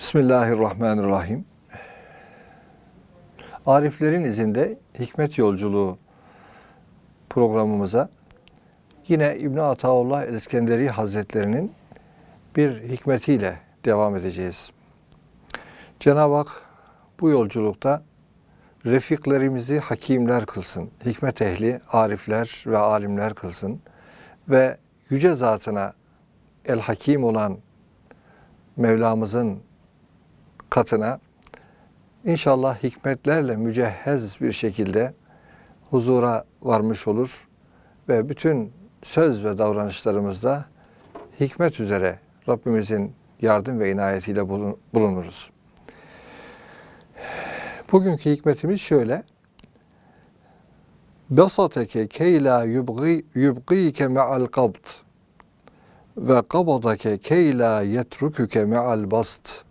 Bismillahirrahmanirrahim. Ariflerin izinde hikmet yolculuğu programımıza yine İbn Ataullah el-İskenderi Hazretlerinin bir hikmetiyle devam edeceğiz. Cenab-ı Hak bu yolculukta refiklerimizi hakimler kılsın, hikmet ehli, arifler ve alimler kılsın ve yüce zatına el hakim olan Mevlamızın katına inşallah hikmetlerle mücehhez bir şekilde huzura varmış olur ve bütün söz ve davranışlarımızda hikmet üzere Rabbimizin yardım ve inayetiyle bulun- bulunuruz. Bugünkü hikmetimiz şöyle. Basateke keyla yubgi yubgike me'al qabd ve qabadake keyla yetrukuke me'al bast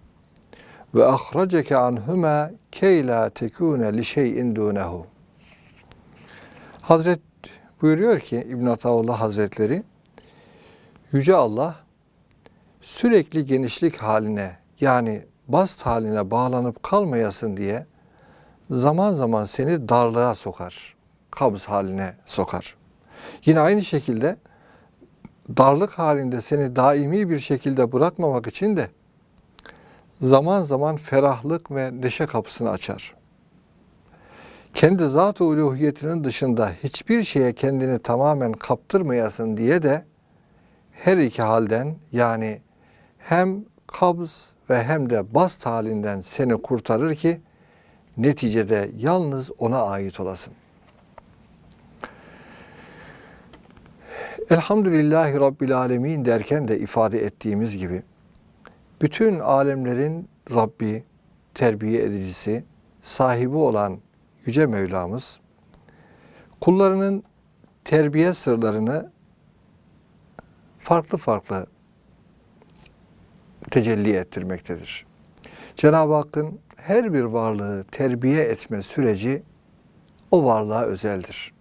ve ahraceke anhuma keyla tekune li şeyin dunehu. Hazret buyuruyor ki İbn Ataullah Hazretleri Yüce Allah sürekli genişlik haline yani bast haline bağlanıp kalmayasın diye zaman zaman seni darlığa sokar. Kabz haline sokar. Yine aynı şekilde darlık halinde seni daimi bir şekilde bırakmamak için de zaman zaman ferahlık ve neşe kapısını açar. Kendi zat-ı uluhiyetinin dışında hiçbir şeye kendini tamamen kaptırmayasın diye de her iki halden yani hem kabz ve hem de bast halinden seni kurtarır ki neticede yalnız ona ait olasın. Elhamdülillahi Rabbil Alemin derken de ifade ettiğimiz gibi bütün alemlerin Rabbi, terbiye edicisi, sahibi olan Yüce Mevlamız kullarının terbiye sırlarını farklı farklı tecelli ettirmektedir. Cenab-ı Hakk'ın her bir varlığı terbiye etme süreci o varlığa özeldir.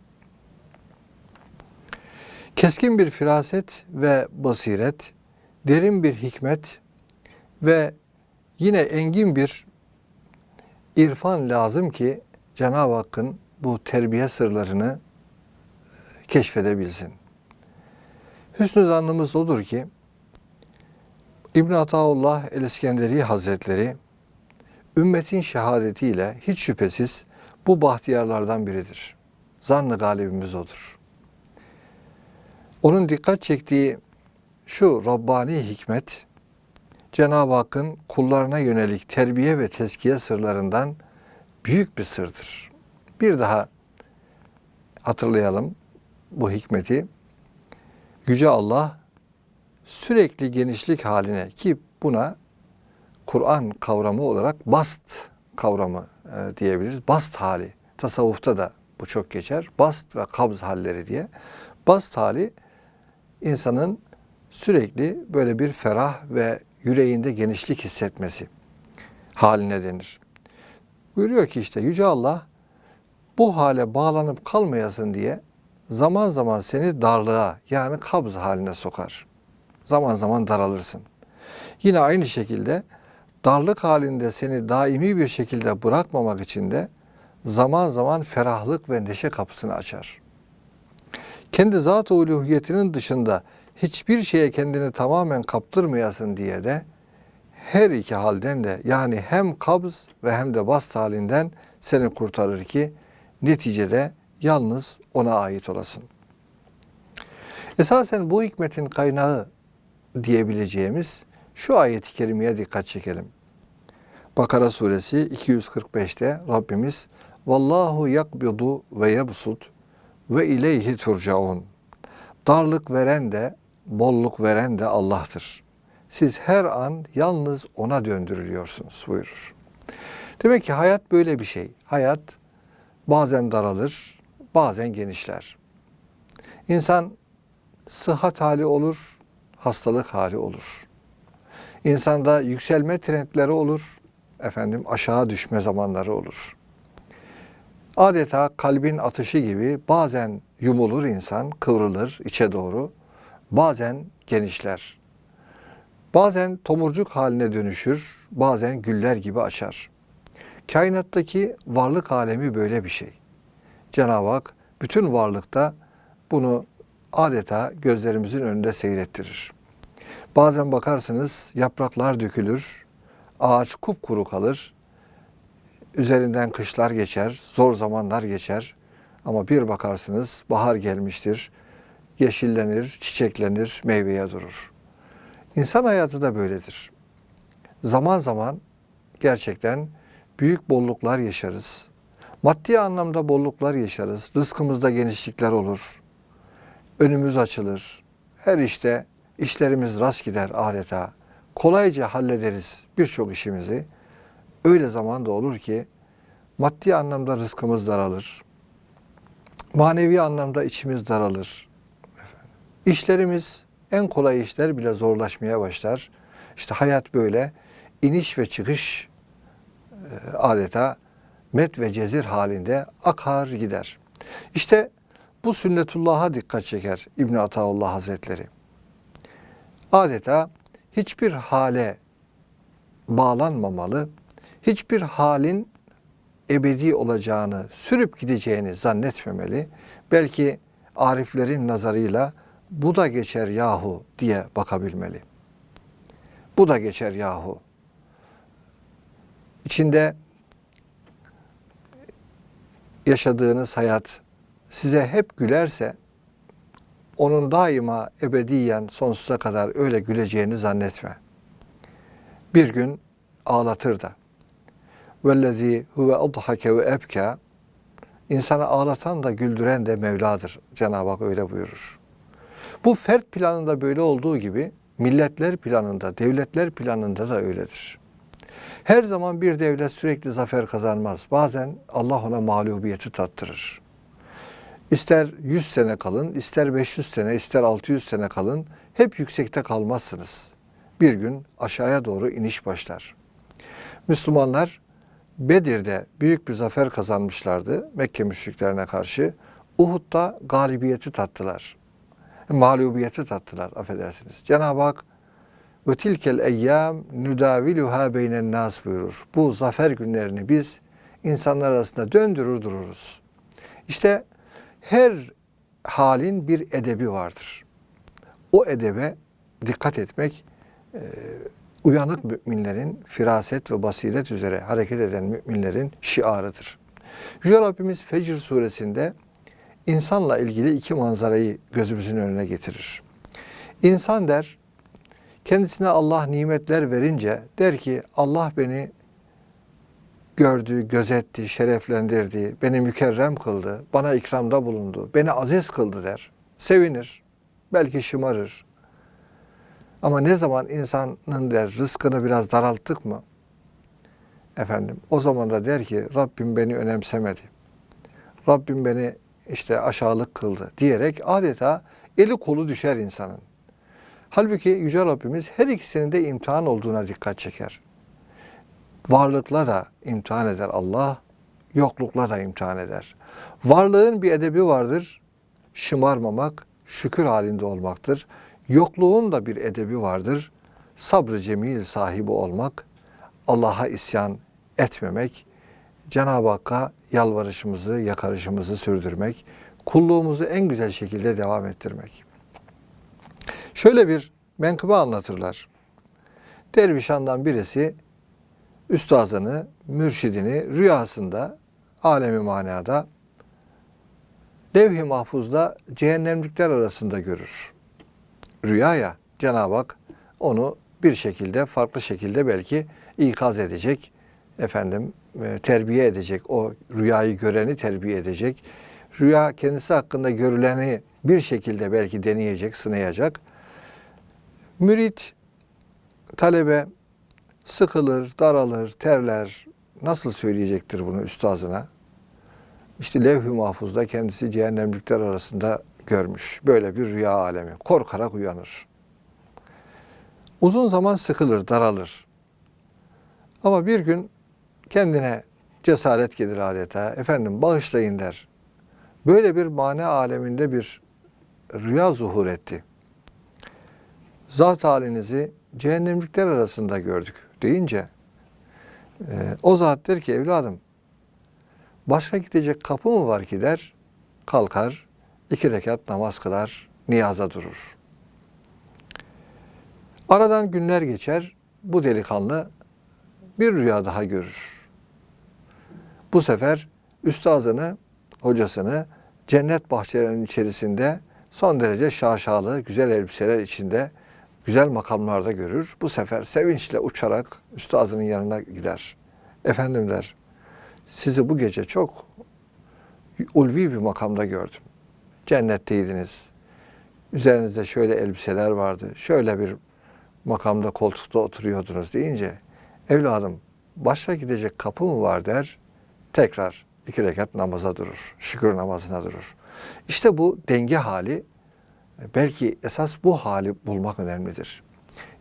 Keskin bir firaset ve basiret, derin bir hikmet ve yine engin bir irfan lazım ki Cenab-ı Hakk'ın bu terbiye sırlarını keşfedebilsin. Hüsnü zannımız odur ki İbn Ataullah el-İskenderi Hazretleri ümmetin şehadetiyle hiç şüphesiz bu bahtiyarlardan biridir. Zannı galibimiz odur. Onun dikkat çektiği şu Rabbani hikmet, Cenab-ı Hakk'ın kullarına yönelik terbiye ve tezkiye sırlarından büyük bir sırdır. Bir daha hatırlayalım bu hikmeti. Yüce Allah sürekli genişlik haline ki buna Kur'an kavramı olarak bast kavramı e, diyebiliriz. Bast hali. Tasavvufta da bu çok geçer. Bast ve kabz halleri diye. Bast hali insanın sürekli böyle bir ferah ve yüreğinde genişlik hissetmesi haline denir. Buyuruyor ki işte Yüce Allah bu hale bağlanıp kalmayasın diye zaman zaman seni darlığa yani kabz haline sokar. Zaman zaman daralırsın. Yine aynı şekilde darlık halinde seni daimi bir şekilde bırakmamak için de zaman zaman ferahlık ve neşe kapısını açar. Kendi zat-ı uluhiyetinin dışında hiçbir şeye kendini tamamen kaptırmayasın diye de her iki halden de yani hem kabz ve hem de bast halinden seni kurtarır ki neticede yalnız ona ait olasın. Esasen bu hikmetin kaynağı diyebileceğimiz şu ayeti kerimeye dikkat çekelim. Bakara suresi 245'te Rabbimiz Vallahu yakbidu ve yebsut ve ileyhi turcaun. Darlık veren de, bolluk veren de Allah'tır. Siz her an yalnız ona döndürülüyorsunuz buyurur. Demek ki hayat böyle bir şey. Hayat bazen daralır, bazen genişler. İnsan sıhhat hali olur, hastalık hali olur. İnsanda yükselme trendleri olur, efendim aşağı düşme zamanları olur. Adeta kalbin atışı gibi bazen yumulur insan, kıvrılır içe doğru, bazen genişler. Bazen tomurcuk haline dönüşür, bazen güller gibi açar. Kainattaki varlık alemi böyle bir şey. Cenab-ı Hak bütün varlıkta bunu adeta gözlerimizin önünde seyrettirir. Bazen bakarsınız yapraklar dökülür, ağaç kupkuru kalır, üzerinden kışlar geçer, zor zamanlar geçer. Ama bir bakarsınız bahar gelmiştir, yeşillenir, çiçeklenir, meyveye durur. İnsan hayatı da böyledir. Zaman zaman gerçekten büyük bolluklar yaşarız. Maddi anlamda bolluklar yaşarız. Rızkımızda genişlikler olur. Önümüz açılır. Her işte işlerimiz rast gider adeta. Kolayca hallederiz birçok işimizi. Öyle zaman da olur ki maddi anlamda rızkımız daralır. Manevi anlamda içimiz daralır. İşlerimiz en kolay işler bile zorlaşmaya başlar. İşte hayat böyle iniş ve çıkış e, adeta met ve cezir halinde akar gider. İşte bu sünnetullah'a dikkat çeker İbn Ataullah Hazretleri. Adeta hiçbir hale bağlanmamalı, hiçbir halin ebedi olacağını, sürüp gideceğini zannetmemeli. Belki ariflerin nazarıyla bu da geçer yahu diye bakabilmeli. Bu da geçer yahu. İçinde yaşadığınız hayat size hep gülerse onun daima ebediyen sonsuza kadar öyle güleceğini zannetme. Bir gün ağlatır da. Vellezî huve adhake ve ebka insanı ağlatan da güldüren de Mevla'dır. Cenab-ı Hak öyle buyurur. Bu fert planında böyle olduğu gibi milletler planında, devletler planında da öyledir. Her zaman bir devlet sürekli zafer kazanmaz. Bazen Allah ona mağlubiyeti tattırır. İster 100 sene kalın, ister 500 sene, ister 600 sene kalın, hep yüksekte kalmazsınız. Bir gün aşağıya doğru iniş başlar. Müslümanlar Bedir'de büyük bir zafer kazanmışlardı Mekke müşriklerine karşı. Uhud'da galibiyeti tattılar. Mağlubiyeti tattılar affedersiniz. Cenab-ı Hak ve tilkel eyyam nüdaviluha beynen nas buyurur. Bu zafer günlerini biz insanlar arasında döndürür dururuz. İşte her halin bir edebi vardır. O edebe dikkat etmek e, uyanık müminlerin firaset ve basiret üzere hareket eden müminlerin şiarıdır. Yüce Rabbimiz Fecr suresinde insanla ilgili iki manzarayı gözümüzün önüne getirir. İnsan der, kendisine Allah nimetler verince der ki Allah beni gördü, gözetti, şereflendirdi, beni mükerrem kıldı, bana ikramda bulundu, beni aziz kıldı der. Sevinir, belki şımarır. Ama ne zaman insanın der rızkını biraz daralttık mı? Efendim o zaman da der ki Rabbim beni önemsemedi. Rabbim beni işte aşağılık kıldı diyerek adeta eli kolu düşer insanın. Halbuki Yüce Rabbimiz her ikisinin de imtihan olduğuna dikkat çeker. Varlıkla da imtihan eder Allah, yoklukla da imtihan eder. Varlığın bir edebi vardır, şımarmamak, şükür halinde olmaktır. Yokluğun da bir edebi vardır, sabrı cemil sahibi olmak, Allah'a isyan etmemek, Cenab-ı Hakk'a yalvarışımızı, yakarışımızı sürdürmek, kulluğumuzu en güzel şekilde devam ettirmek. Şöyle bir menkıbe anlatırlar. Dervişandan birisi üstazını, mürşidini rüyasında, alemi manada, levh-i mahfuzda cehennemlikler arasında görür. Rüyaya Cenab-ı Hak onu bir şekilde, farklı şekilde belki ikaz edecek, efendim terbiye edecek, o rüyayı göreni terbiye edecek. Rüya kendisi hakkında görüleni bir şekilde belki deneyecek, sınayacak. Mürit, talebe sıkılır, daralır, terler. Nasıl söyleyecektir bunu üstazına? İşte levh-i mahfuzda kendisi cehennemlikler arasında görmüş. Böyle bir rüya alemi. Korkarak uyanır. Uzun zaman sıkılır, daralır. Ama bir gün kendine cesaret gelir adeta. Efendim bağışlayın der. Böyle bir mane aleminde bir rüya zuhur etti. Zat halinizi cehennemlikler arasında gördük deyince e, o zat der ki evladım başka gidecek kapı mı var ki der kalkar iki rekat namaz kılar niyaza durur. Aradan günler geçer bu delikanlı bir rüya daha görür. Bu sefer üstazını, hocasını cennet bahçelerinin içerisinde son derece şaşalı, güzel elbiseler içinde, güzel makamlarda görür. Bu sefer sevinçle uçarak üstazının yanına gider. Efendim der, sizi bu gece çok ulvi bir makamda gördüm. Cennetteydiniz. Üzerinizde şöyle elbiseler vardı. Şöyle bir makamda koltukta oturuyordunuz deyince evladım başka gidecek kapı mı var der. Tekrar iki rekat namaza durur. Şükür namazına durur. İşte bu denge hali belki esas bu hali bulmak önemlidir.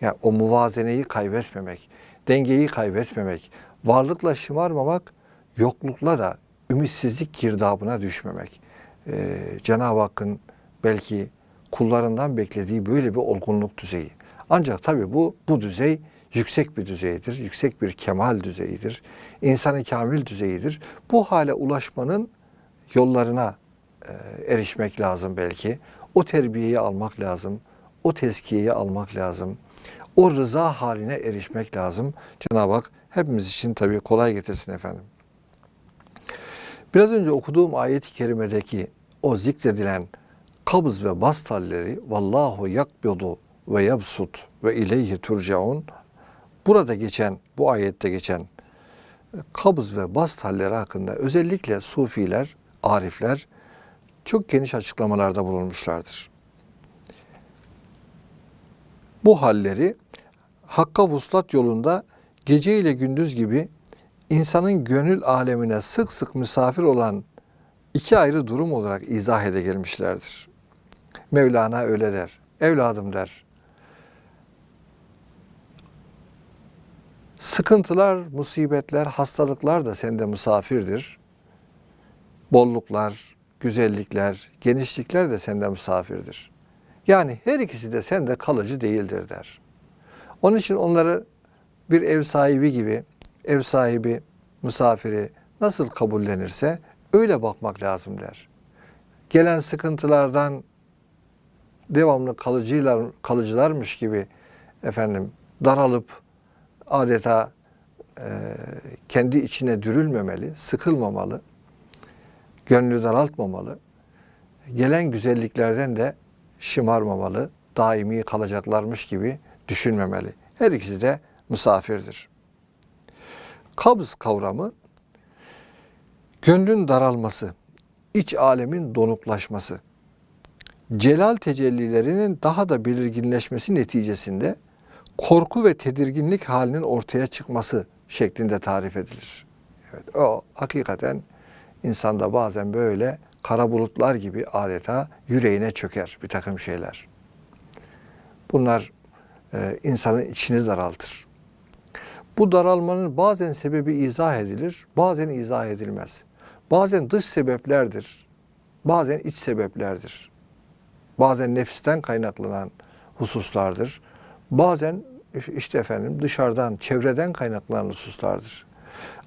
Yani o muvazeneyi kaybetmemek, dengeyi kaybetmemek, varlıkla şımarmamak, yoklukla da ümitsizlik girdabına düşmemek. Ee, Cenab-ı Hakk'ın belki kullarından beklediği böyle bir olgunluk düzeyi. Ancak tabii bu bu düzey yüksek bir düzeydir, yüksek bir kemal düzeyidir, insanı kamil düzeyidir. Bu hale ulaşmanın yollarına e, erişmek lazım belki. O terbiyeyi almak lazım, o tezkiyeyi almak lazım, o rıza haline erişmek lazım. Cenab-ı Hak hepimiz için tabii kolay getirsin efendim. Biraz önce okuduğum ayet-i kerimedeki o zikredilen kabız ve bast halleri vallahu yakbidu ve yabsut ve ileyhi turcaun burada geçen bu ayette geçen kabız ve bast halleri hakkında özellikle sufiler, arifler çok geniş açıklamalarda bulunmuşlardır. Bu halleri Hakka vuslat yolunda gece ile gündüz gibi insanın gönül alemine sık sık misafir olan iki ayrı durum olarak izah ede gelmişlerdir. Mevlana öyle der. Evladım der. Sıkıntılar, musibetler, hastalıklar da sende misafirdir. Bolluklar, güzellikler, genişlikler de sende misafirdir. Yani her ikisi de sende kalıcı değildir der. Onun için onları bir ev sahibi gibi, ev sahibi misafiri nasıl kabullenirse öyle bakmak lazım der. Gelen sıkıntılardan devamlı kalıcılar, kalıcılarmış gibi efendim daralıp adeta e, kendi içine dürülmemeli, sıkılmamalı, gönlü daraltmamalı. Gelen güzelliklerden de şımarmamalı, daimi kalacaklarmış gibi düşünmemeli. Her ikisi de misafirdir. Kabz kavramı gönlün daralması, iç alemin donuklaşması, celal tecellilerinin daha da belirginleşmesi neticesinde korku ve tedirginlik halinin ortaya çıkması şeklinde tarif edilir. Evet, o hakikaten insanda bazen böyle kara bulutlar gibi adeta yüreğine çöker bir takım şeyler. Bunlar e, insanın içini daraltır. Bu daralmanın bazen sebebi izah edilir, bazen izah edilmez. Bazen dış sebeplerdir, bazen iç sebeplerdir. Bazen nefisten kaynaklanan hususlardır. Bazen işte efendim dışarıdan, çevreden kaynaklanan hususlardır.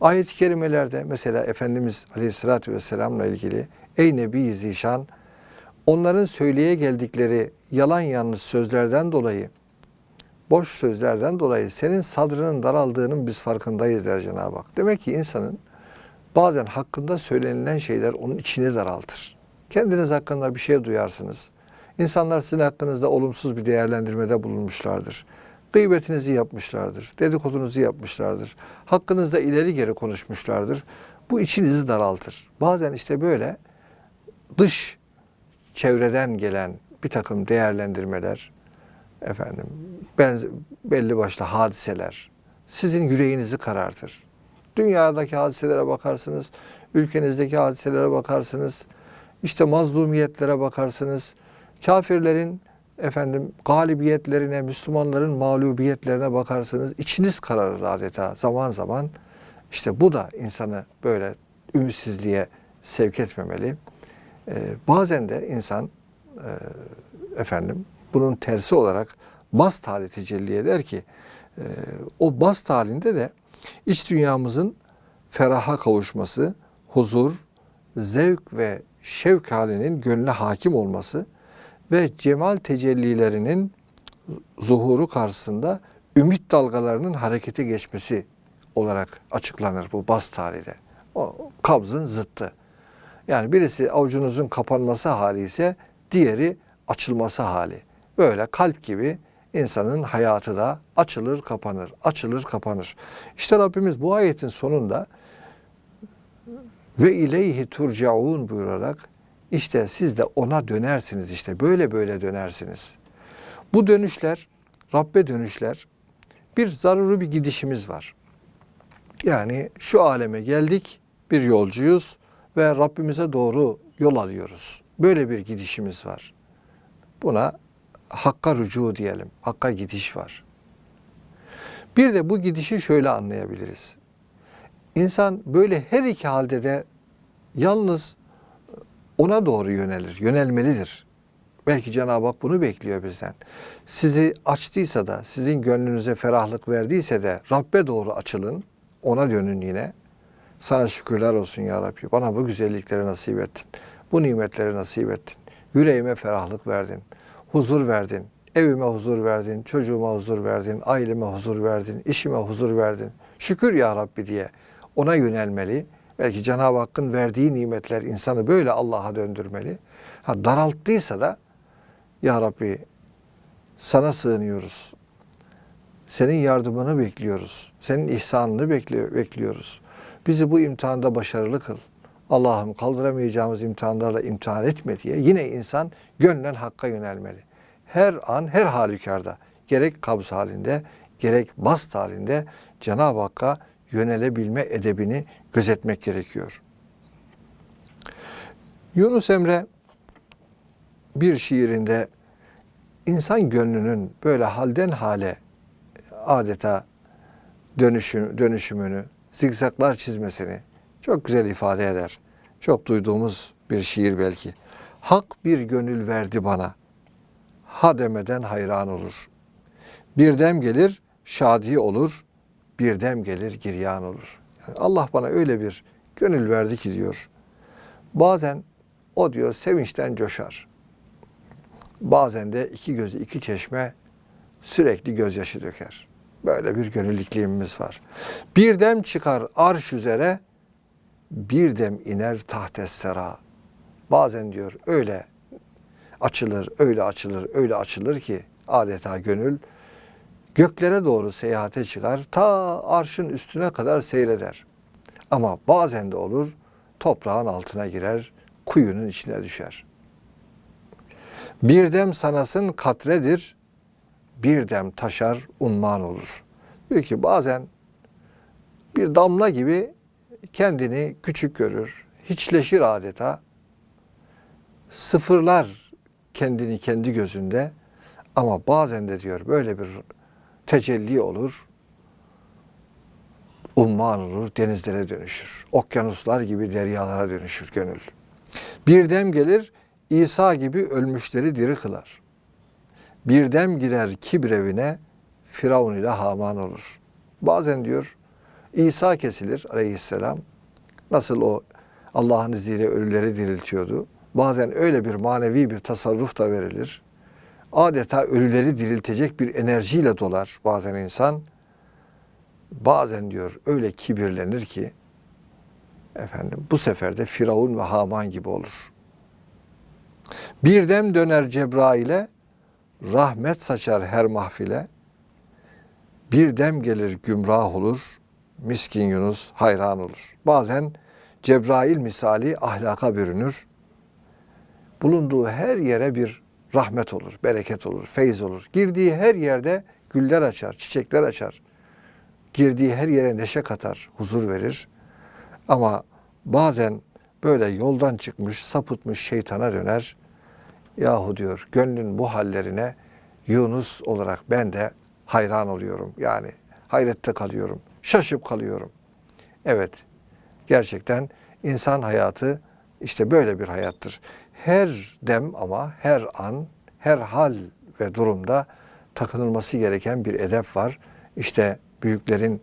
Ayet-i kerimelerde mesela Efendimiz Aleyhisselatü Vesselam'la ilgili Ey Nebi Zişan onların söyleye geldikleri yalan yanlış sözlerden dolayı boş sözlerden dolayı senin sadrının daraldığının biz farkındayız der Cenab-ı Hak. Demek ki insanın bazen hakkında söylenilen şeyler onun içini daraltır. Kendiniz hakkında bir şey duyarsınız. İnsanlar sizin hakkınızda olumsuz bir değerlendirmede bulunmuşlardır. Gıybetinizi yapmışlardır, dedikodunuzu yapmışlardır. Hakkınızda ileri geri konuşmuşlardır. Bu içinizi daraltır. Bazen işte böyle dış çevreden gelen bir takım değerlendirmeler, efendim benz belli başlı hadiseler sizin yüreğinizi karartır. Dünyadaki hadiselere bakarsınız, ülkenizdeki hadiselere bakarsınız, işte mazlumiyetlere bakarsınız, kafirlerin efendim galibiyetlerine, Müslümanların mağlubiyetlerine bakarsınız, içiniz kararır adeta zaman zaman. İşte bu da insanı böyle ümitsizliğe sevk etmemeli. Ee, bazen de insan e, efendim bunun tersi olarak bast hali tecelli eder ki e, o bast halinde de iç dünyamızın feraha kavuşması, huzur, zevk ve şevk halinin gönlüne hakim olması ve cemal tecellilerinin zuhuru karşısında ümit dalgalarının harekete geçmesi olarak açıklanır bu bast halinde. O kabzın zıttı. Yani birisi avucunuzun kapanması hali ise diğeri açılması hali. Böyle kalp gibi insanın hayatı da açılır kapanır, açılır kapanır. İşte Rabbimiz bu ayetin sonunda ve ileyhi turcaun buyurarak işte siz de ona dönersiniz işte böyle böyle dönersiniz. Bu dönüşler, Rabbe dönüşler bir zaruri bir gidişimiz var. Yani şu aleme geldik, bir yolcuyuz ve Rabbimize doğru yol alıyoruz. Böyle bir gidişimiz var. Buna hakka rücu diyelim. Hakka gidiş var. Bir de bu gidişi şöyle anlayabiliriz. İnsan böyle her iki halde de yalnız ona doğru yönelir, yönelmelidir. Belki Cenab-ı Hak bunu bekliyor bizden. Sizi açtıysa da, sizin gönlünüze ferahlık verdiyse de Rabbe doğru açılın, ona dönün yine. Sana şükürler olsun ya Rabbi. Bana bu güzellikleri nasip ettin. Bu nimetleri nasip ettin. Yüreğime ferahlık verdin. Huzur verdin. Evime huzur verdin. Çocuğuma huzur verdin. Aileme huzur verdin. işime huzur verdin. Şükür ya Rabbi diye ona yönelmeli. Belki Cenab-ı Hakk'ın verdiği nimetler insanı böyle Allah'a döndürmeli. Ha, daralttıysa da ya Rabbi sana sığınıyoruz. Senin yardımını bekliyoruz. Senin ihsanını bekliyor, bekliyoruz. Bizi bu imtihanda başarılı kıl. Allah'ım kaldıramayacağımız imtihanlarla imtihan etme diye yine insan gönlen hakka yönelmeli. Her an, her halükarda gerek kabz halinde, gerek bast halinde Cenab-ı Hakk'a yönelebilme edebini gözetmek gerekiyor. Yunus Emre bir şiirinde insan gönlünün böyle halden hale adeta dönüşüm, dönüşümünü, zikzaklar çizmesini çok güzel ifade eder. Çok duyduğumuz bir şiir belki. Hak bir gönül verdi bana. Ha demeden hayran olur. Bir dem gelir şadi olur. Bir dem gelir giryan olur. Allah bana öyle bir gönül verdi ki diyor. Bazen o diyor sevinçten coşar. Bazen de iki gözü iki çeşme sürekli gözyaşı döker. Böyle bir gönül iklimimiz var. Bir dem çıkar arş üzere, bir dem iner tahtes sera. Bazen diyor öyle açılır, öyle açılır, öyle açılır ki adeta gönül göklere doğru seyahate çıkar, ta arşın üstüne kadar seyreder. Ama bazen de olur, toprağın altına girer, kuyunun içine düşer. Bir dem sanasın katredir, bir dem taşar unman olur. Diyor ki bazen bir damla gibi kendini küçük görür, hiçleşir adeta. Sıfırlar kendini kendi gözünde ama bazen de diyor böyle bir tecelli olur. Umman olur, denizlere dönüşür. Okyanuslar gibi deryalara dönüşür gönül. Bir dem gelir, İsa gibi ölmüşleri diri kılar. Bir dem girer kibir evine, Firavun ile Haman olur. Bazen diyor İsa kesilir aleyhisselam. Nasıl o Allah'ın izniyle ölüleri diriltiyordu. Bazen öyle bir manevi bir tasarruf da verilir. Adeta ölüleri diriltecek bir enerjiyle dolar bazen insan. Bazen diyor öyle kibirlenir ki efendim bu sefer de Firavun ve Haman gibi olur. Bir dem döner Cebrail'e, rahmet saçar her mahfile. Bir dem gelir gümrah olur, miskin Yunus hayran olur. Bazen Cebrail misali ahlaka bürünür. Bulunduğu her yere bir rahmet olur, bereket olur, feyz olur. Girdiği her yerde güller açar, çiçekler açar. Girdiği her yere neşe katar, huzur verir. Ama bazen böyle yoldan çıkmış, sapıtmış şeytana döner. Yahu diyor, gönlün bu hallerine Yunus olarak ben de hayran oluyorum. Yani hayrette kalıyorum, şaşıp kalıyorum. Evet, gerçekten insan hayatı işte böyle bir hayattır. Her dem ama her an, her hal ve durumda takınılması gereken bir edep var. İşte büyüklerin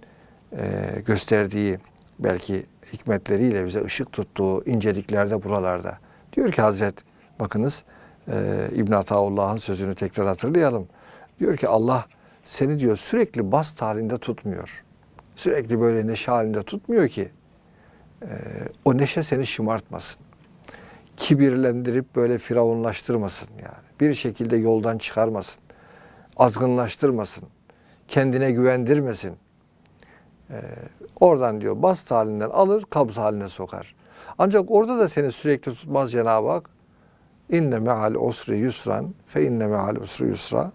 e, gösterdiği belki hikmetleriyle bize ışık tuttuğu incelikler buralarda. Diyor ki Hazret bakınız e, İbn Ataullah'ın sözünü tekrar hatırlayalım. Diyor ki Allah seni diyor sürekli bast halinde tutmuyor. Sürekli böyle neşe halinde tutmuyor ki e, o neşe seni şımartmasın. Kibirlendirip böyle firavunlaştırmasın yani. Bir şekilde yoldan çıkarmasın. Azgınlaştırmasın. Kendine güvendirmesin. E, oradan diyor bast halinden alır kabz haline sokar. Ancak orada da seni sürekli tutmaz Cenab-ı Hak. İnne me'al usri yusran fe inne me'al usri yusra.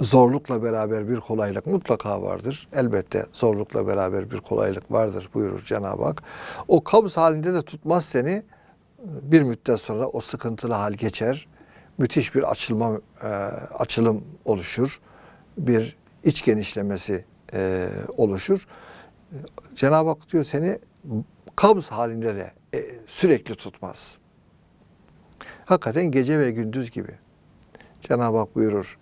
Zorlukla beraber bir kolaylık mutlaka vardır. Elbette zorlukla beraber bir kolaylık vardır buyurur Cenab-ı Hak. O kabz halinde de tutmaz seni. Bir müddet sonra o sıkıntılı hal geçer. Müthiş bir açılma e, açılım oluşur. Bir iç genişlemesi e, oluşur. Cenab-ı Hak diyor seni kabz halinde de e, sürekli tutmaz. Hakikaten gece ve gündüz gibi. Cenab-ı Hak buyurur.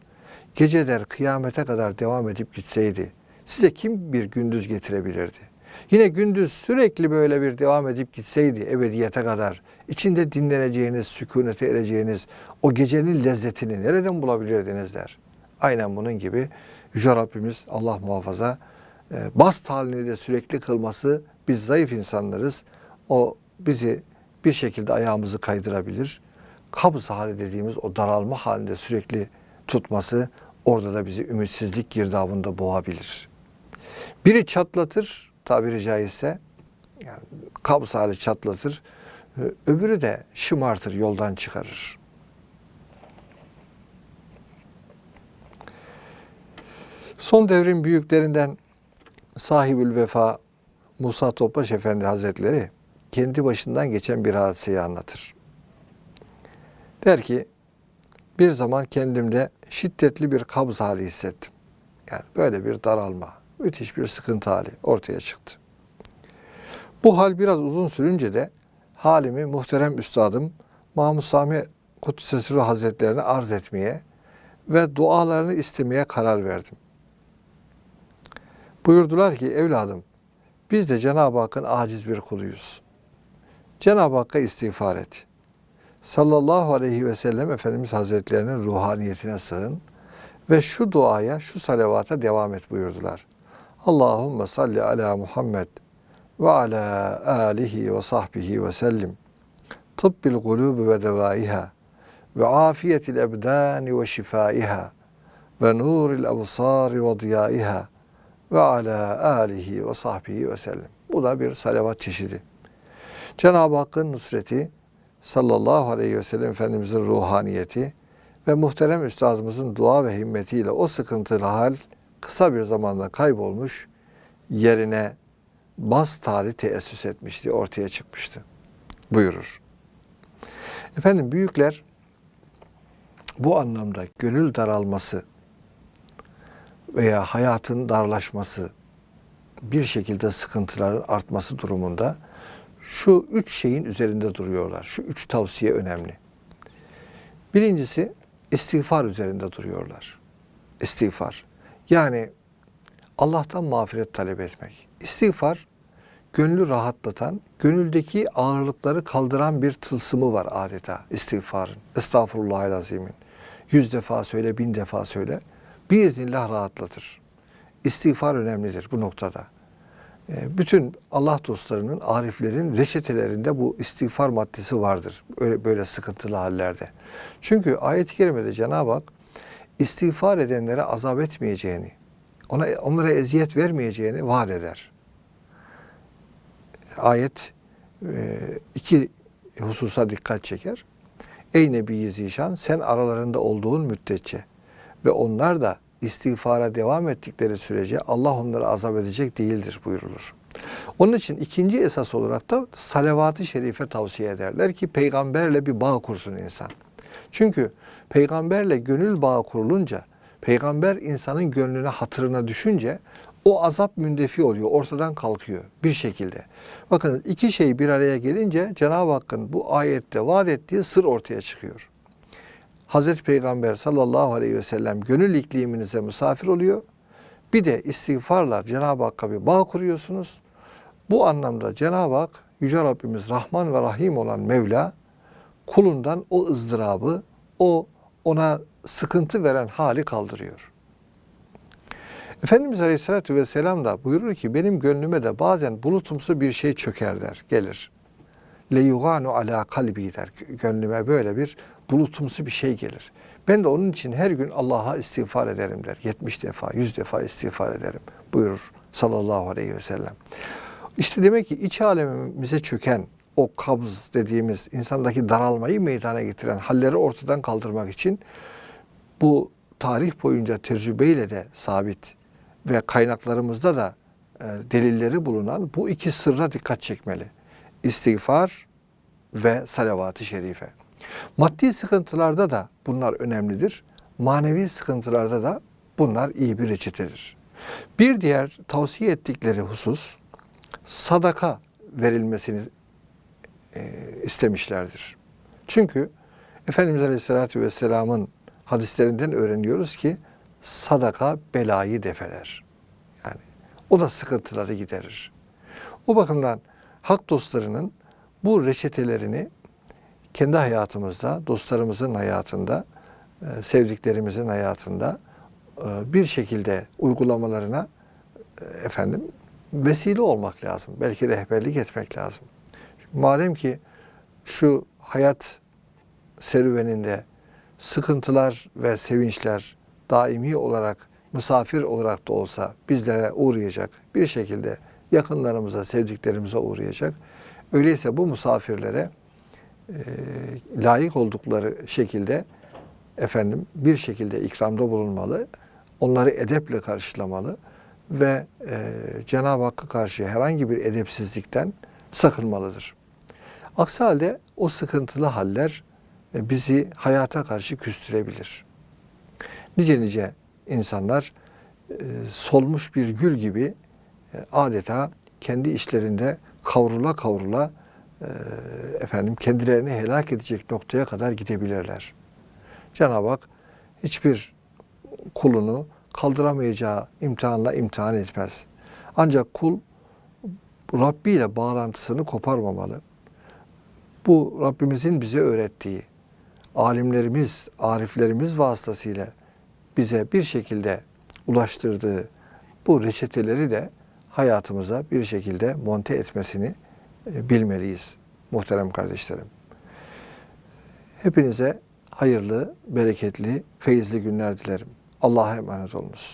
Geceler kıyamete kadar devam edip gitseydi size kim bir gündüz getirebilirdi? Yine gündüz sürekli böyle bir devam edip gitseydi ebediyete kadar içinde dinleneceğiniz, sükunete ereceğiniz o gecenin lezzetini nereden bulabilirdiniz der. Aynen bunun gibi Yüce Rabbimiz Allah muhafaza e, bast halini de sürekli kılması biz zayıf insanlarız. O bizi bir şekilde ayağımızı kaydırabilir. Kabız hali dediğimiz o daralma halinde sürekli tutması orada da bizi ümitsizlik girdabında boğabilir. Biri çatlatır tabiri caizse yani kabız hali çatlatır. Öbürü de şımartır, yoldan çıkarır. Son devrin büyüklerinden sahibül vefa Musa Topbaş Efendi Hazretleri kendi başından geçen bir hadiseyi anlatır. Der ki bir zaman kendimde şiddetli bir kabz hali hissettim. Yani böyle bir daralma, müthiş bir sıkıntı hali ortaya çıktı. Bu hal biraz uzun sürünce de halimi muhterem üstadım Mahmud Sami Kuddisesi Ruh Hazretlerine arz etmeye ve dualarını istemeye karar verdim. Buyurdular ki evladım biz de Cenab-ı Hakk'ın aciz bir kuluyuz. Cenab-ı Hakk'a istiğfar et. Sallallahu aleyhi ve sellem Efendimiz Hazretlerinin ruhaniyetine sığın ve şu duaya, şu salavata devam et buyurdular. Allahümme salli ala Muhammed ve ala alihi ve sahbihi ve sellim. Tıbbil gulubu ve devaiha ve afiyetil ebdani ve şifaiha ve nuril absari ve diyaiha ve ala alihi ve sahbihi ve sellem. Bu da bir salavat çeşidi. Cenab-ı Hakk'ın nusreti, sallallahu aleyhi ve sellem Efendimizin ruhaniyeti ve muhterem üstazımızın dua ve himmetiyle o sıkıntılı hal kısa bir zamanda kaybolmuş, yerine bas tali teessüs etmişti, ortaya çıkmıştı. Buyurur. Efendim büyükler bu anlamda gönül daralması veya hayatın darlaşması, bir şekilde sıkıntıların artması durumunda şu üç şeyin üzerinde duruyorlar. Şu üç tavsiye önemli. Birincisi istiğfar üzerinde duruyorlar. İstiğfar. Yani Allah'tan mağfiret talep etmek. İstiğfar gönlü rahatlatan, gönüldeki ağırlıkları kaldıran bir tılsımı var adeta istiğfarın. Estağfurullahalazimin. Yüz defa söyle, bin defa söyle. Biiznillah rahatlatır. İstiğfar önemlidir bu noktada. Ee, bütün Allah dostlarının, ariflerin reçetelerinde bu istiğfar maddesi vardır. Öyle böyle sıkıntılı hallerde. Çünkü ayet-i kerimede Cenab-ı Hak istiğfar edenlere azap etmeyeceğini, ona onlara eziyet vermeyeceğini vaat eder. Ayet e, iki hususa dikkat çeker. Ey Nebi Zişan sen aralarında olduğun müddetçe ve onlar da istiğfara devam ettikleri sürece Allah onları azap edecek değildir buyurulur. Onun için ikinci esas olarak da salavat-ı şerife tavsiye ederler ki peygamberle bir bağ kursun insan. Çünkü peygamberle gönül bağı kurulunca, peygamber insanın gönlüne hatırına düşünce o azap mündefi oluyor, ortadan kalkıyor bir şekilde. Bakın iki şey bir araya gelince Cenab-ı Hakk'ın bu ayette vaat ettiği sır ortaya çıkıyor. Hazreti Peygamber sallallahu aleyhi ve sellem gönül ikliminize misafir oluyor. Bir de istiğfarla Cenab-ı Hakk'a bir bağ kuruyorsunuz. Bu anlamda Cenab-ı Hak Yüce Rabbimiz Rahman ve Rahim olan Mevla kulundan o ızdırabı, o ona sıkıntı veren hali kaldırıyor. Efendimiz Aleyhisselatü Vesselam da buyurur ki benim gönlüme de bazen bulutumsu bir şey çöker der, gelir. Le yuganu ala kalbi der. Gönlüme böyle bir bulutumsu bir şey gelir. Ben de onun için her gün Allah'a istiğfar ederim der. 70 defa, 100 defa istiğfar ederim buyurur sallallahu aleyhi ve sellem. İşte demek ki iç alemimize çöken o kabz dediğimiz insandaki daralmayı meydana getiren halleri ortadan kaldırmak için bu tarih boyunca tecrübeyle de sabit ve kaynaklarımızda da e, delilleri bulunan bu iki sırra dikkat çekmeli. İstiğfar ve salavat-ı şerife. Maddi sıkıntılarda da bunlar önemlidir. Manevi sıkıntılarda da bunlar iyi bir reçetedir. Bir diğer tavsiye ettikleri husus sadaka verilmesini e, istemişlerdir. Çünkü Efendimiz Aleyhisselatü Vesselam'ın hadislerinden öğreniyoruz ki sadaka belayı defeler. Yani o da sıkıntıları giderir. O bakımdan hak dostlarının bu reçetelerini kendi hayatımızda, dostlarımızın hayatında, e, sevdiklerimizin hayatında e, bir şekilde uygulamalarına efendim vesile olmak lazım. Belki rehberlik etmek lazım. Madem ki şu hayat serüveninde sıkıntılar ve sevinçler daimi olarak misafir olarak da olsa bizlere uğrayacak bir şekilde yakınlarımıza, sevdiklerimize uğrayacak. Öyleyse bu misafirlere e, layık oldukları şekilde efendim bir şekilde ikramda bulunmalı. Onları edeple karşılamalı ve e, Cenab-ı Hakk'a karşı herhangi bir edepsizlikten sakınmalıdır. Aksi halde o sıkıntılı haller e, bizi hayata karşı küstürebilir. Nice nice insanlar e, solmuş bir gül gibi e, adeta kendi işlerinde kavrula kavrula efendim kendilerini helak edecek noktaya kadar gidebilirler. Cenab-ı Hak hiçbir kulunu kaldıramayacağı imtihanla imtihan etmez. Ancak kul Rabbi ile bağlantısını koparmamalı. Bu Rabbimizin bize öğrettiği, alimlerimiz, ariflerimiz vasıtasıyla bize bir şekilde ulaştırdığı bu reçeteleri de hayatımıza bir şekilde monte etmesini e, bilmeliyiz muhterem kardeşlerim. Hepinize hayırlı, bereketli, feyizli günler dilerim. Allah'a emanet olunuz.